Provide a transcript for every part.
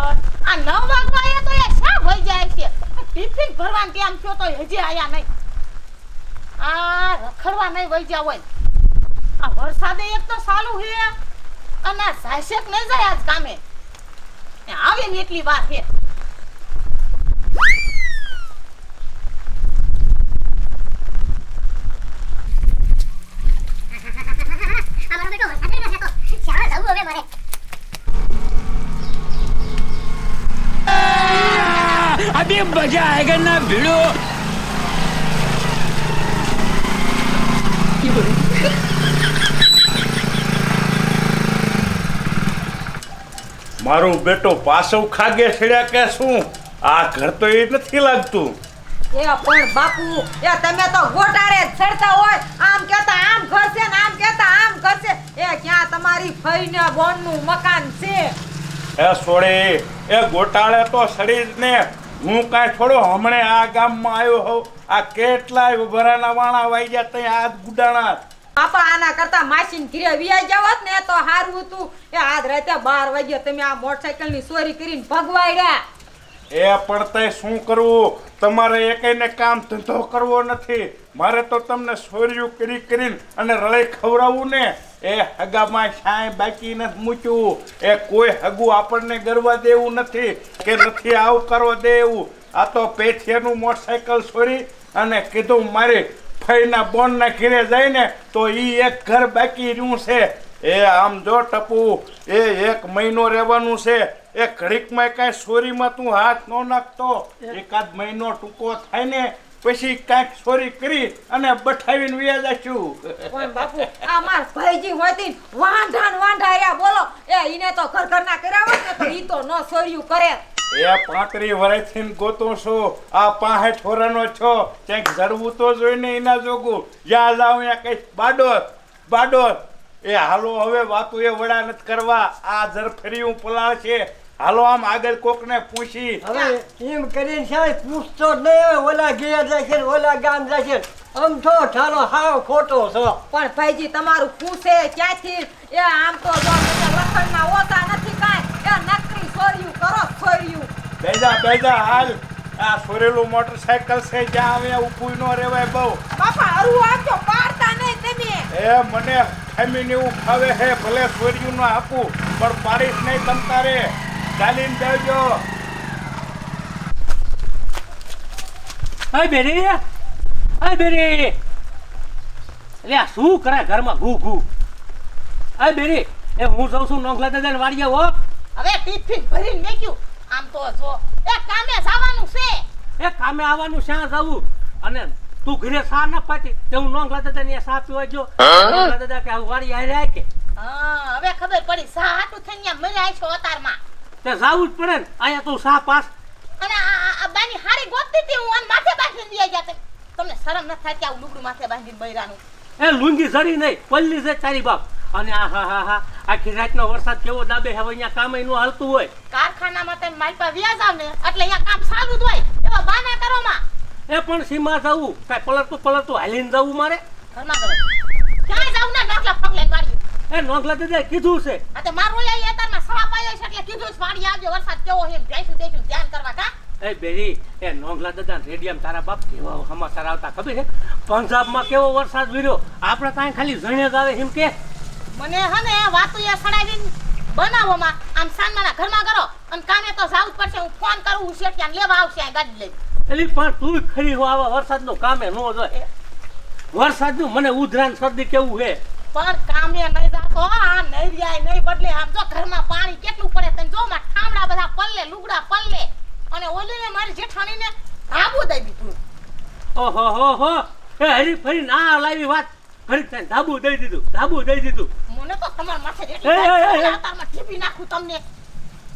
આ નવ વાગવા આયા તો એ શા વઈ જાય છે? ટિફિન ભરવાનું કેમ થયો તો હજી આયા નહીં. આ રખડવા નહીં વઈ જાવ હોય. આ વરસાદે એક તો સાલું હે, અને આ સાયસેક નહીં જાય આજ કામે આવીને એટલી વાર હે અમારો બેટો વરસાદ નહીં થતો શાળા જવું હવે મારે अभी मजा आएगा ना भिड़ो મારું બેટો પાછું ખાગે છેડ્યા કે શું આ ઘર તો એ નથી લાગતું એ પણ બાપુ એ તમે તો ગોટાળે જ ચડતા હોય આમ કહેતા આમ કરશે ને આમ કહેતા આમ કરશે એ ક્યાં તમારી ફઈને બોનનું મકાન છે એ સોળી એ ગોટાળે તો સડી જ ને હું કાંઈ થોડો હમણે આ ગામમાં આવ્યો હોઉં. આ કેટલાય ભરાના વાણા વાઈ ગયા ત્યાં હાથ ગુડાણા. બાપા આના કરતા માસી ઘીરે વિયાઈ જાવત ને તો હારું હતું. એ આજ રાતે બાર વાગ્યા તમે આ મોટરસાયકલની ચોરી કરીને ભગવાડ્યા. એ પણ તે શું કરવું? તમારે એકને કામ ધંધો કરવો નથી. મારે તો તમને સોર્યું કરી કરીને અને રળે ખવડાવવું ને. એ હગામાં સાંય બાકી નથી મૂક્યું. એ કોઈ હગું આપણને ગરવા દેવું નથી કે નથી આવું કરવા દેવું. આ તો પેથિયાનું મોટરસાયકલ છોરી અને કીધું મારી ફઈના બોનના ઘીરે જઈને તો એ એક ઘર બાકી રહ્યું છે. એ આમ જો ટપુ એ એક મહિનો રહેવાનું છે. એ ઘડીકમાં કાંઈ સોરીમાં તું હાથ ન નાખતો. એકાદ મહિનો ટૂંકો થાય ને પછી કાંઈક ચોરી કરી અને બઠાવીને વ્યાજ જાશું. પણ બાપુ આ માર ભાઈજી હોતી વાંઢા ને વાંઢા રહ્યા બોલો. એ ઈને તો ઘર ઘર ના હોત ને તો ઈ તો ન સોર્યું કરે. એ પાંત્રી વર્ષથી ગોતો છો. આ પાંહે છોરાનો છો. ક્યાંક જરવું તો જોઈને એના જોગું. જ્યાં જાઉં ત્યાં કઈ બાડો બાડોર એ હાલો હવે વાતું એ વડા નથી કરવા. આ જરફરી પલાળ છે હાલો આમ આગળ કોકને પૂછી. હવે એમ કરીને સાહેબ પૂછતો જ નહીં. હવે ઓલા ઘેર જાય છે ઓલા ગામ જાય છે આમ તો ઠાલો હાવ ખોટો છો. પણ ભાઈજી તમારું પૂછે ક્યાંથી? એ આમ તો લખનમાં હોતા નથી કાંઈ. એ નકરી છોર્યું કરો છોર્યું બેજા બેજા હાલ. આ સોરેલું મોટરસાયકલ છે જ્યાં આવે ઉભું ન રહેવાય બહુ. બાપા અરુ આપજો પાડતા નહીં તમે. એ મને ફેમિલી એવું ખાવે હે ભલે સોર્યું ન આપું પણ પાડીશ નહીં તમ તારે. ચાલીને જજો અય બેરી અય બેરી. એટલે શું કરે ઘરમાં ઘૂ ઘૂ? અય બેરી એ હું જઉં છું નોંખલા દાદા વાડીએ હો. હવે ટિફિન ભરીને મેક્યું આમ તો જો એ કામે જવાનું છે. એ કામે આવવાનું શા જવું. અને તું ઘરે સા ન પાટી તે હું નોંખલા દાદા ને સા પીવા જો નોંખલા દાદા કે આ વાડી હારે આય કે? હા હવે ખબર પડી સા હાટું થઈને મને મળ્યા છો અતારમાં. તે જાવું જ પડે ને. અહીંયા તું સા પાસ. અને આ બાની હારી ગોતતી હતી હું માથે બાંધીને લઈ જાતે. તમને શરમ ન થાય કે આવું લુગડું માથે બાંધીને બૈરાનું. એ લુંગી જરી નહીં પલ્લી છે તારી બાપ. અને આ હા હા હા આખી રાતનો વરસાદ કેવો દાબે હવે અહીંયા કામનું હાલતું હોય. કારખાનામાં તમે મારી પાસે વ્યાજ આવે ને એટલે અહીંયા કામ સારું જ હોય. એવા બાના કરો માં. એ પણ સીમા જવું. કાંઈ પલટતું પલટતું હાલીને જવું મારે. ઘરમાં કરો. ક્યાંય જવું ના નોકલા પગલે લઈને એ નોકલા દાદા કીધું છે. આ તો મારો અહીંયા છે એટલે કીધું જ વાડી આવજો. વરસાદ કેવો છે જઈશું જઈશું ધ્યાન કરવા કા? એ બેરી એ નોંગલા દાદા રેડિયમ તારા બાપ કેવા સમાચાર આવતા ખબર છે? પંજાબમાં કેવો વરસાદ વીર્યો? આપણે ત્યાં ખાલી જણે જ આવે એમ કે? મને હે વાતો એ સડાવીને બનાવોમાં આમ સાનમાના ઘરમાં કરો અને કામે તો જાવું જ પડશે. હું ફોન કરું હું શેઠિયાને લેવા આવશે આ ગાડી લઈ એલી પણ તું ખરી હો આવા વરસાદનું કામે ન જોઈએ વરસાદનું મને ઉધરાન શરદી કેવું હે પણ કામે નહીં જાતો આ નહીં નહીં બદલે. આમ જો ઘરમાં પાણી કેટલું પડે તને જો માં ઠામડા બધા પલ્લે લુગડા પલ્લે. અને ઓલીને મારી જેઠાણીને ધાબુ દઈ દીધું. ઓહો હો હો. એ હરી ફરી ના લાવી વાત. હરી તને ધાબુ દઈ દીધું ધાબુ દઈ દીધું. મને તો તમારા માથે જેટલી તારમાં. ટીપી નાખું તમને.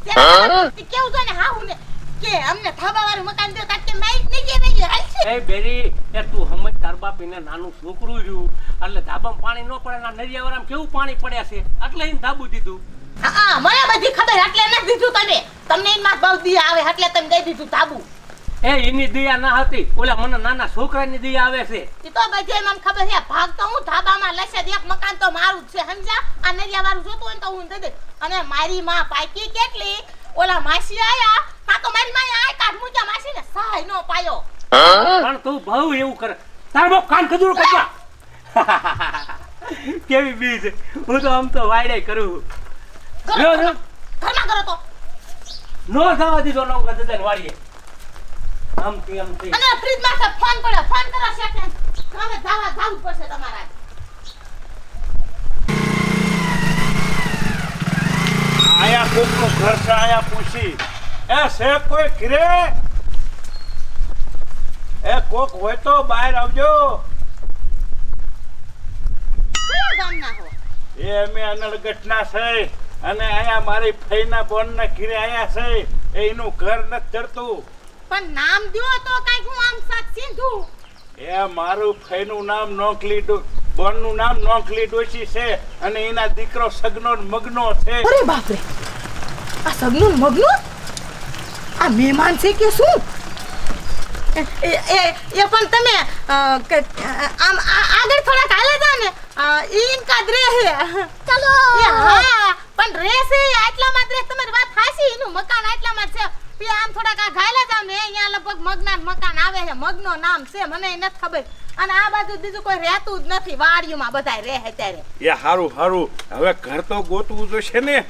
કેવું જોઈએ ને હાહુ ને કે અમને થાબાવાળું મકાન દો તાકે માઈક નહીં કે નહીં હાલશે એ બેરી એ તું હમજ તાર બાપ એને નાનું છોકરું રહ્યું. એટલે ધાબામાં પાણી ન પડે ના નરિયાવાળામાં કેવું પાણી પડ્યા છે? એટલે એને ધાબુ દીધું. હા મને બધી ખબર એટલે નથી દીધું તને. તમને એમાં બહુ દી આવે એટલે તમે દઈ દીધું ધાબુ. એ એની દયા ના હતી. ઓલા મને નાના છોકરાની દયા આવે છે. એ તો બધે મને ખબર છે. ભાગ તો હું ધાબામાં લેશે એક મકાન તો મારું જ છે સમજા આ નરિયા વાળું જોતું હોય તો હું દે અને મારી માં પાકી કેટલી? ઓલા માસી આયા. તા તો મારી માએ આ કાઢ મૂજા માસી ને સહાય નો પાયો. પણ તું બહુ એવું કરે. તાર બાપ કાન ખજૂર કરજા કેવી બીજ. હું તો આમ તો વાયડે કરું. જો, જો. ઘરમાં કરો તો. નો થવા દીધો નો ગદન વાળીએ આમ થી આમ થી અને ફ્રીજમાં છે ફોન પડ્યો ફોન કરો સેકન્ડ તમે જાવા જાવું પડશે તમારે. આયા કોકનું ઘર છે આયા પૂછી. એ કોઈ ઘરે? એ કોક હોય તો બહાર આવજો. કયા એ અમે અનળગઢના છે અને અહીંયા મારી ફઈના બોનના ઘરે આયા છે. એનું ઘર નથી ચડતું. પણ નામ દો તો કંઈક હું આમ સાત સીધું. એ મારું ફઈનું નામ નોકલી ડો- બોનનું નામ નોકલી ડોશી છે અને એના દીકરો સગનો ને મગનો છે. અરે બાપરે આ સગનો ને મગનું? આ મહેમાન છે કે શું? એ એ- પણ તમે આમ આગળ થોડાક હાલે જા ને. ઈન કાદ રે હે ચલો. હા પણ રહેશે આટલામાં જ રહે. તમારી વાત હાસી એનું મકાન આટલામાં જ છે. પી આમ થોડાક આ ઘાયલા જાવ ને અહીંયા લગભગ મગના જ મકાન આવે છે. મગનો નામ છે મને નથી ખબર. અને આ બાજુ બીજું કોઈ રહેતું જ નથી. વાડીઓમાં બધાય રહે ત્યારે એ હારું હારું. હવે ઘર તો ગોતવું જોઈશે ને.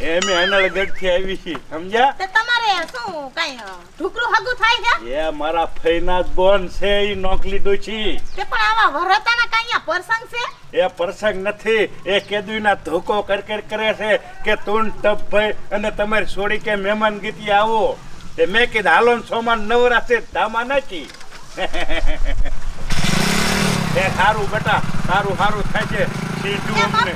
એ અમે અનળગઢથી આવી છીએ સમજ્યા? તે તમારે શું કઈ ઢુકરું હગું થાય છે? એ મારા ફઈના બોન છે ઈ નોકલી ડોશી. તે પણ આવા વરતાના અહીંયા પ્રસંગ છે? એ પ્રસંગ નથી એ કેદુના ધોકો કરકર કરે છે કે તું ટપ ભાઈ અને તમારી છોડી કે મહેમાન ગીતી આવો. તે મેં કીધું હાલો સોમાન સોમાન નવરાશે ધામા નથી એ સારું બેટા સારું સારું થાય છે. સીધું અમને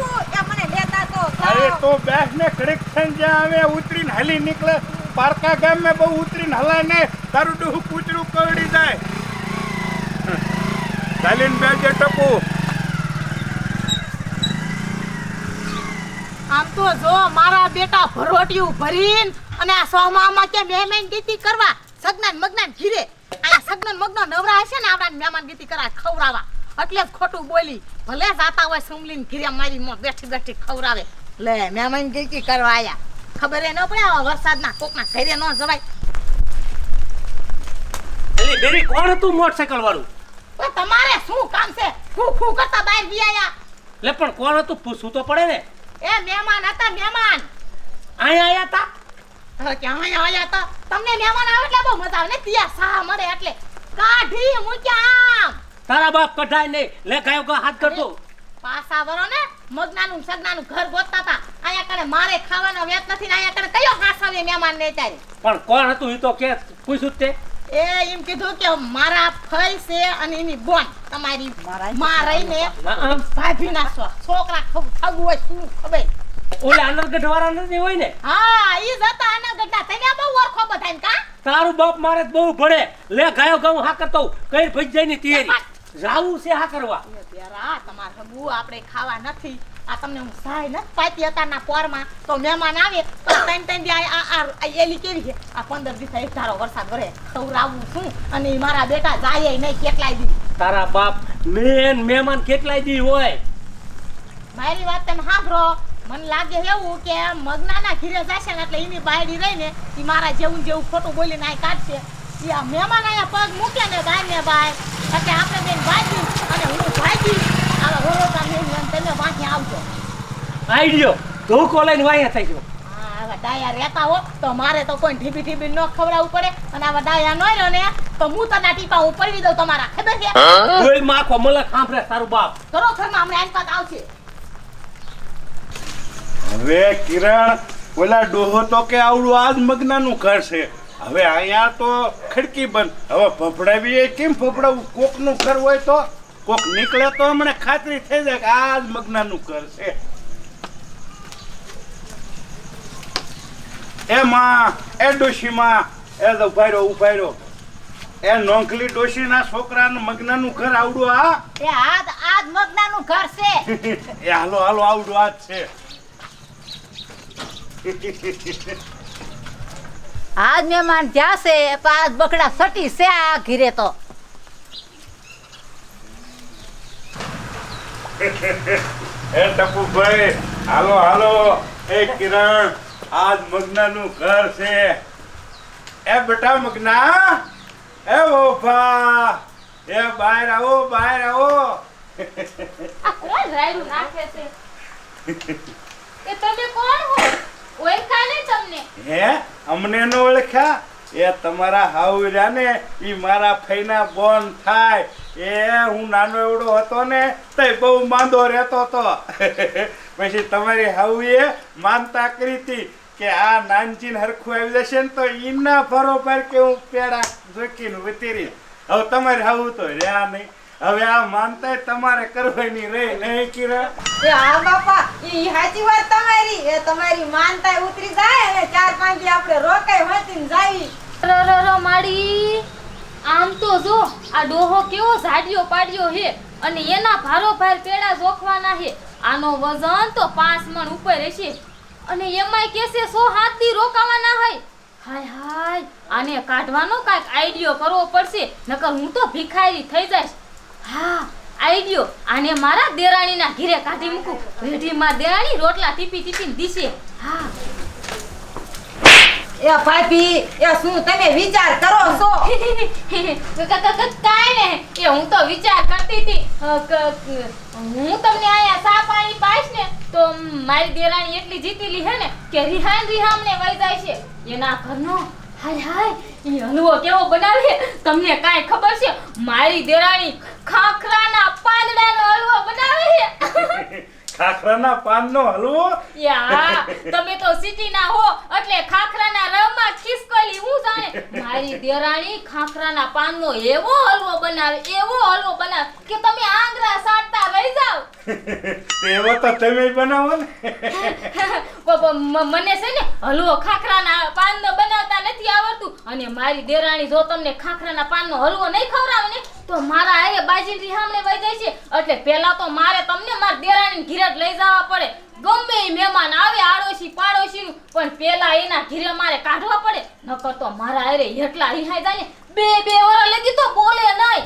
અરે તો બેસ ને કડીક થઈને જ્યાં આવે ઉતરીને હલી નીકળે. પારકા ગામ મેં બહુ ઉતરીને હલાય ને તારું ડૂહું કૂચરું કરડી જાય. ચાલીને બેસે ટપુ. આમ તો જો મારા બેટા ભરોટિયું ભરીન અને આ સોમામાં કે મહેમાન ગીતી કરવા? સગનાન મગનાન ઘીરે. આ સગનાન મગનો નવરા હશે ને આપણા મહેમાન ગીતી કરા ખવડાવવા. એટલે ખોટું બોલી. ભલે જાતા હોય સુમલીન ઘીરે મારી માં બેઠી બેઠી ખવડાવે. લે મહેમાન ગીતી કરવા આયા. ખબર ન પડે આવા વરસાદના કોકના ઘરે ન જવાય. એલી બેરી કોણ હતું મોટરસાયકલ વાળું? તો તમારે શું કામ છે? ફૂ ફૂ કરતા બહાર ગયા લે પણ કોણ હતું? પૂછવું તો પડે ને? એ મહેમાન હતા મહેમાન. અહીંયા આયા તા? હવે ક્યાં આયા આયા હતા તમને મહેમાન આવે એટલે બહુ મજા આવે ને? ત્યાં સા મળે એટલે. કાઢી મૂક્યા આમ. તારા બાપ કઢાય નહીં. લે કાયો ગા હાથ કરતો પાસા વરો ને મગનાનું સગનાનું ઘર ગોતતા હતા આયા કણે મારે ખાવાનો વેત નથી ને આયા કણે કયો હાસાવે મહેમાન ને ચાલે પણ કોણ હતું ઈ તો કે પૂછ્યું તે એ એમ કીધું કે મારા ફઈ છે અને એની બોન. તમારી માં રહીને ભાભી ના છો છોકરા ખબ થગું હોય શું ખબર? ઓલે અનરગઢ વાળા નથી હોય ને? હા ઈ જતા આના ગઢા તને બહુ ઓરખો બધાને કા? તારું બાપ મારે બહુ ભળે લે ગાયો ગાઉં હા કરતો કઈ ભજ જાય ની તૈયારી જાવું છે હા કરવા? એ તમાર હગુ આપણે ખાવા નથી. આ તમને હું સહાય ન પાતી હતા ના પોરમાં. તો મહેમાન આવે તો ત્રણ ત્રણ દી આ આ આ એલી કેવી છે? આ પંદર દિવસ એક ધારો વરસાદ વરે. તો રાવું છું અને મારા બેટા જાય નહીં કેટલાય દી. તારા બાપ મેન મહેમાન કેટલાય દી હોય? મારી વાત તમે સાંભળો. મને લાગે એવું કે મગનાના ઘીરે જશે ને એટલે એની બાયડી રહીને એ મારા જેવું જેવું ખોટું બોલીને આ કાઢશે. આ મહેમાન અહીંયા પગ મૂકે ને બાય ને બાય. એટલે આપણે બેન ભાગી અને હું ભાગી આવા વરોટા મેળવી અને તમે વાંચી આવજો આઈડિયો. ધોકો લઈને વાયા થઈ ગયો. આવા ડાયા રહેતા હો તો મારે તો કોઈ ઢીબી ઢીબી ન ખવડાવવું પડે. અને આવા ડાયા ન રહ્યો ને તો હું તના ટીપા હું દઉં તમારા ખબર છે? કોઈ માખો મલક સાંભળે તારું બાપ. કરો ઘરમાં હમણાં આની પાસે આવશે. હવે કિરણ ઓલા ડોહો તો કે આવડું આજ મગનાનું ઘર છે. હવે અહીંયા તો ખડકી બંધ. હવે ફફડાવી એ કેમ ફફડાવું કોકનું ઘર હોય તો? કોક નીકળે તો હમણાં ખાતરી થઈ જાય કે આ જ મગનાનું ઘર છે. એ માં એ ડોશીમાં એ તો ઊભા રહ્યો ઊભા રહ્યો. એ નોંકલી ડોશીના છોકરાનું મગનાનું ઘર આવડું આ? એ આજ આજ મગનાનું ઘર છે. એ હાલો હાલો આવડું આ જ છે. આજ મહેમાન જ્યાં છે પાંચ બકડા સટી છે આ ઘીરે તો. એ ટપુભાઈ હાલો હાલો. એ કિરણ આજ મગનાનું ઘર છે. એ બેટા મગના એ ઓફા એ બહાર આવો બહાર આવો. આ કોણ રાયડું નાખે છે. એ તમે કોણ હો? ઓળખા તમને? હે? અમને નો ઓળખ્યા એ તમારા હાઉર્યા ને ઈ મારા ફઈના બોન થાય. એ હું નાનો એવડો હતો ને તે બહુ માંદો રહેતો હતો. પછી તમારી હાઉએ માનતા કરી હતી કે આ નાનચીન હરખું આવી જશે ને તો ઈના ફરો પર કે હું પેડા જોકીને ઉતરી હવે તમારી હવું તો રહ્યા નહીં. હવે આ માનતા તમારે કરવાની રે નહીં કિરા. એ હા બાપા ઈ સાચી વાત તમારી. એ તમારી માનતા ઉતરી જાય અને ચાર પાંચ આપણે રોકાઈ હોતી જાવી રો માડી. આમ તો જો, આ ડોહો કેવો ઝાડિયો પાડ્યો હે અને એના ભારો ભાર પેડા જોખવાના હે આનો વજન તો પાંચ મણ ઉપર હશે. અને એમાંય કેસે સો હાથથી રોકાવાના હોય? હાય હાય, આને કાઢવાનો કાંઈક આઈડિયો કરવો પડશે, નકર હું તો ભિખારી થઈ જઈશ. હા, આઈડિયો. આને મારા દેરાણીના ઘીરે કાઢી મૂકું. રેઢીમાં દેરાણી રોટલા ટીપી ટીપીને દીશે. હા એ ભાભી, એ શું તમે વિચાર કરો છો? કાઈ ને એ હું તો વિચાર કરતી હતી. હું તમને આયા સા પાણી પાઈશ ને, તો મારી દેરાણી એટલી જીતેલી હે ને કે રિહાન રિહામ ને વઈ જાય છે. એના ઘરનો હાય હાય ઈ હલવો કેવો બનાવે? તમને કાઈ ખબર છે? મારી દેરાણી ખાખરાના પાંદડાનો હલવો બનાવે છે. ખાખરાના પાનનો હલવો? યા તમે તો સિટીના હો એટલે ખાખરાના રવમાં ખિસકોલી હું જાણે? મારી દેરાણી ખાખરાના પાનનો એવો હલવો બનાવે એવો હલવો બનાવે કે તમે આંગળા સાટતા રહી જાવ એવો તો તમે બનાવો ને. મને છે ને હલવો ખાખરાના પાનનો બનાવતા નથી આવડતું. અને મારી દેરાણી જો તમને ખાખરાના પાનનો હલવો નહીં ખવડાવે ને તો મારા આરે બાજીની રિહામણે વહી જાય છે. એટલે પહેલા તો મારે તમને માર દેરાણી ઘીરે લઈ જવા પડે. ગમે એ મહેમાન આવે આડોશી પાડોશીનું, પણ પહેલા એના ઘીરે મારે કાઢવા પડે. નકર તો મારા આરે એટલા રિહાઈ જાય. ને બે બે વર લગી તો બોલે નહીં.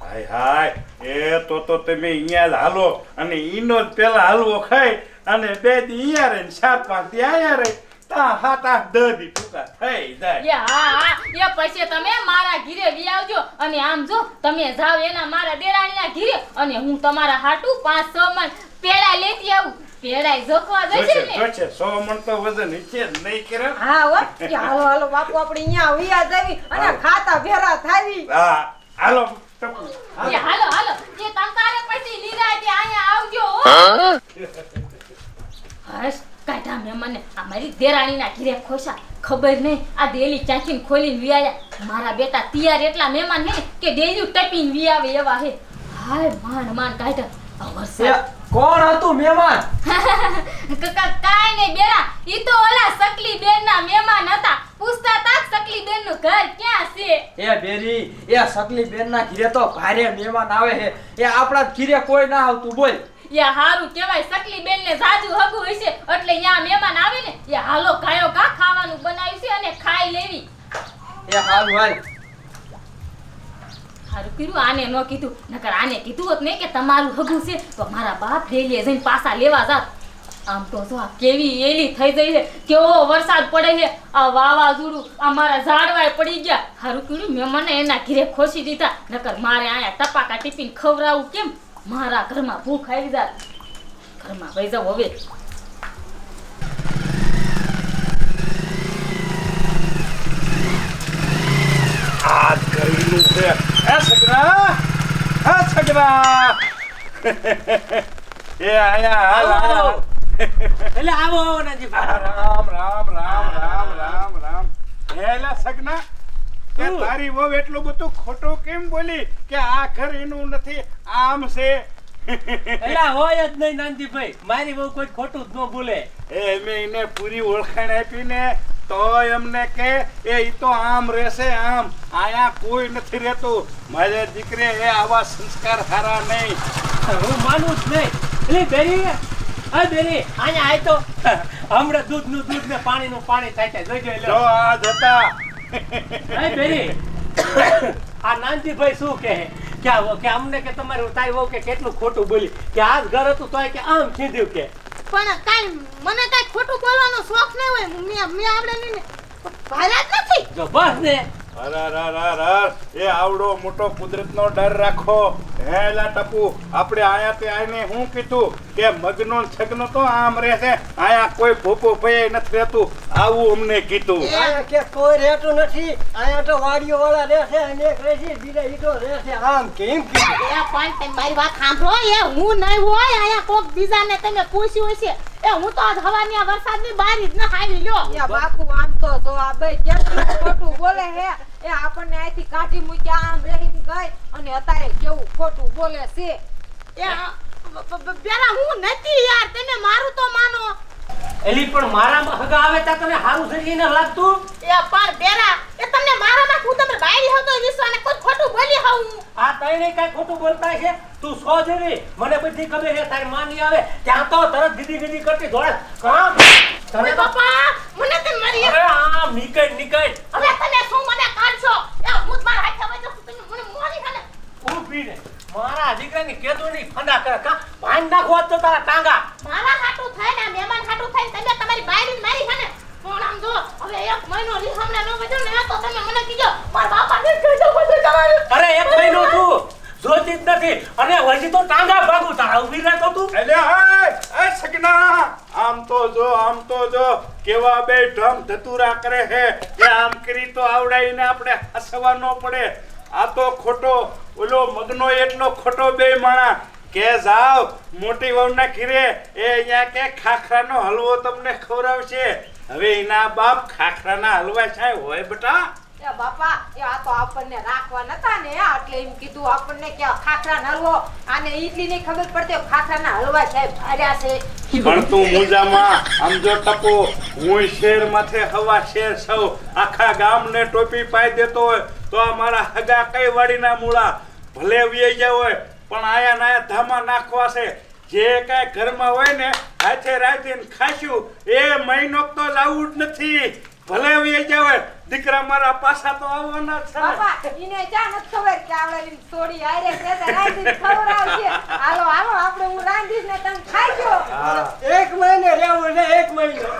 હાય હાય, એ તો તો તમે અહીંયા હાલો. અને ઈનો જ પેલા હલવો ખાઈ અને બે દી અહીંયા રહે ને સાત પાંચ ત્યાં અહીંયા રહે. તા દસ ટૂંકા થઈ જાય. યા હા હા. એ પછી તમે મારા ઘીરે વી આવજો. અને આમ જો તમે જાવ એના મારા દેરાણીના ઘીરે અને હું તમારા હાટુ પાંચ છ મણ પેડા લેતી આવું. પેડા જોખવા જશે ને? જોશે. સો મણ તો વજન નીચે જ નહીં કરે હા હો. કે હાલો હાલો. બાપુ આપણે અહીંયા વિયા જાવી અને ખાતા ભેરા થાવી. હા હાલો. ટપુ હાલો હાલો. એ તંતારે પછી નિરાતે અહીંયા આવજો હો. હશ કાઢા મેં મને આ મારી દેરાણીના ઘીરે ખોસા ખબર નહીં? આ ડેલી ચાંચીને ખોલીને વિયાયા મારા બેટા તૈયાર એટલા મહેમાન હે ને કે ડેલી ટપીને વિયાવે એવા હે હાય માન માન કાઢા. વરસાદ. કોણ હતું મહેમાન? કાકા કાંઈ નહીં બેરા. ઈ તો ઓલા સકલી બેનના મહેમાન હતા. પૂછતા તા સકલી બેનનું ઘર ક્યાં છે? એ બેરી એ સકલી બેન ના ઘીરે તો ભારે મહેમાન આવે હે એ આપણા ઘીરે કોઈ ના આવતું બોલ. યા હારું કહેવાય સકલી બેન ને જાજુ હગું હશે એટલે યા મહેમાન આવે ને યા હાલો કાયો કા ખાવાનું બનાવ્યું છે અને ખાઈ લેવી. એ હાલ હાલ. હારું કર્યું આને ન કીધું નકર આને કીધું હોત ને કે તમારું હગું છે તો મારા બાપ ડેલીએ જઈને પાછા લેવા જાત. આમ તો જો આ કેવી એલી થઈ ગઈ છે કેવો વરસાદ પડે છે આ વાવાઝોડું આ મારા ઝાડવાય પડી ગયા. હારું કર્યું મેં મને એના ઘીરે ખોસી દીધા નકર મારે આયા ટપાકા ટીપીને ખવડાવું કેમ? મારા ઘરમાં ભૂખ આવી જાય ઘરમાં વહી જાવ હવે. આ ગરીનું છે. એ સગરા હા સગરા એ આયા હાલ આવો, હાલ. એટલે આવો આવો નાનજીભાઈ. રામ રામ રામ રામ રામ રામ. હે સગના કે તારી વહુ એટલું બધું ખોટું કેમ બોલી કે આ ઘર એનું નથી આમ છે? એટલે હોય જ નહીં નાનજીભાઈ. મારી બહુ કોઈ ખોટું જ ન બોલે. એ મેં એને પૂરી ઓળખાણ આપીને તો એમને કે એ ઈ તો આમ રહેશે આમ. આયા કોઈ નથી રહેતું. મારે દીકરે એ આવા સંસ્કાર હારા નહીં. હું માનું જ નહીં. એટલે બેરી હા બેરી આયા આય તો. હમણાં દૂધનું દૂધ ને પાણીનું પાણી થાય છે. જોઈ જો આ જતા બેરી આ નાનજીભાઈ શું કહે? કે કે અમને કે તમારું તારી વહુ કે કેટલું ખોટું બોલી. કે આ ઘર હતું તોય કે આમ કીધું કે. પણ કાંઈ મને કાંઈ ખોટું બોલવાનો શોખ નહીં હોય. મેં મેં આપણે નથી જો બસ ને. અરે અરે અરે અરે એ આવડો મોટો કુદરતનો ડર રાખો. હે લા ટપુ આપણે આયા તે આઈને હું કીધું કે મગનો ને છગનો તો આમ રહેશે આયા કોઈ ભોપો ભય નથી રહેતું. આવું અમને કીધું. કે કોઈ રહેતું નથી. આયા તો વાડીઓ વાળા રહેશે અને એક રહેશે બીજા ઈટો રહેશે આમ કેમ કીધું? એ પણ તમે મારી વાત સાંભળો. એ હું નહીં હોય આયા કોક બીજાને તમે પૂછ્યું હશે. એ હું તો આજ હવાની આ વરસાદની બારી જ ન આવી લ્યો. એ બાપુ આમ તો તો આ બે કેમ ખોટું બોલે હે? એ આપણને અહીંથી કાઢી મૂક્યા આમ રહીને ગઈ અને અત્યારે કેવું ખોટું બોલે છે? એ પેલા હું નથી યાર તમે મારું તો માનો. એલી પણ મારામાં હગા આવે ત્યાં તને હારું એને લાગતું? એ પણ બેરા એ તમને મારામાં હું તમને બાયરી હતો વિશ્વાને કોઈ ખોટું બોલી હોઉં આ તઈને કઈ ખોટું બોલતા છે? તું સો જરી મને બધી ખબર છે તારી માં નહીં આવે. ત્યાં તો તરત દીદી દીદી કરતી દોડે કાં તને બાપા મને તે મારી અરે આ નીકળ નીકળ હવે તમે શું મને કાઢશો એ હું જ મારા હાથે વઈ જાઉં છું. તમે મને મોરી છે ને ઊભી ને દીકરાની કેતો નહીં ફંડા કરે. કા? ભાંગ નાખવા તો તારા ટાંગા મારા હાટું થાય ને મહેમાન હાટું થાય તમે તમારી બાયરી મારી છે ને. પણ આમ જો હવે એક મહિનો રીહામણે ન વધ્યો ને તો તમે મને કીજો મારા બાપા ને કીજો બધું તમારે. અરે એક મહિનો તું જોતી જ નથી. અને હજી તો ટાંગા ભાગું. તારા ઊભી રહે તો તું. એટલે એ સગના. આમ તો જો આમ તો જો. કેવા બે ઢમ ધતુરા કરે હે કે આમ કરી તો આવડાઈને આપણે હસવા ન પડે. આ તો ખોટો, ઓલો મગનો એટલો ખોટો બે માણા કે જાવ મોટી વહુના ખીરે એ અહીંયા કે ખાખરાનો હલવો તમને ખવડાવશે. હવે એના બાપ ખાખરાના હલવા સાહેબ હોય બેટા. રાખવા નતા ને કીધું આપણને કે ખાખરા હલવો. આને ઈડલી ની ખબર પડતી ના હવા શેર સૌ, આખા ગામને ટોપી પાઈ દેતો હોય, તો આ મારા હગા કઈ વાડીના મૂળા? ભલે વ્યાઈ ગયા હોય, પણ આયા નાયા ધામા નાખવા છે. જે કાંઈ ઘરમાં હોય ને, હાથે રાખીને ખાશું એ મહિનો તો લાવવું જ નથી. ભલે વ્યાઈ ગયા હોય દીકરા મારા પાછા તો આવવાના છે. બાપા ઈને ચા નથી ખબર કે આવડે સોડી આયરે છે તે રાંધીને ખવડાવશે હાલો હાલો આપણે હું રાંધીશ ને તમે ખાઈ ગયો એક મહિને રહેવું ને એક મહિનો.